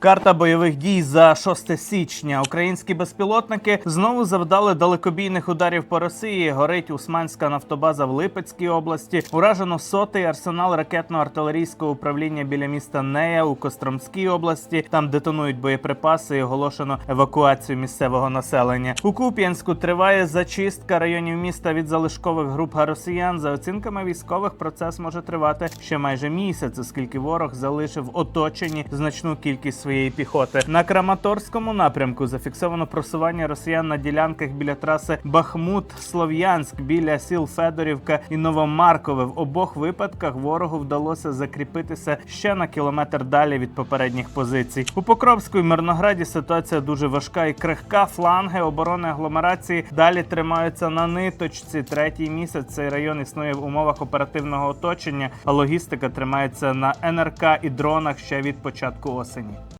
Карта бойових дій за 6 січня. Українські безпілотники знову завдали далекобійних ударів по Росії. Горить Усманська нафтобаза в Липецькій області. Уражено сотий арсенал ракетно-артилерійського управління біля міста Нея у Костромській області. Там детонують боєприпаси і оголошено евакуацію місцевого населення. У Куп'янську триває зачистка районів міста від залишкових груп росіян. За оцінками військових, процес може тривати ще майже місяць, оскільки ворог залишив в оточенні значну кількість своєї піхоти. На Краматорському напрямку зафіксовано просування росіян на ділянках біля траси Бахмут-Слов'янськ біля сіл Федорівка і Новомаркове. В обох випадках ворогу вдалося закріпитися ще на кілометр далі від попередніх позицій. У Покровську і Мирнограді ситуація дуже важка і крихка. Фланги оборони агломерації далі тримаються на ниточці. Третій місяць цей район існує в умовах оперативного оточення, а логістика тримається на НРК і дронах ще від початку осені.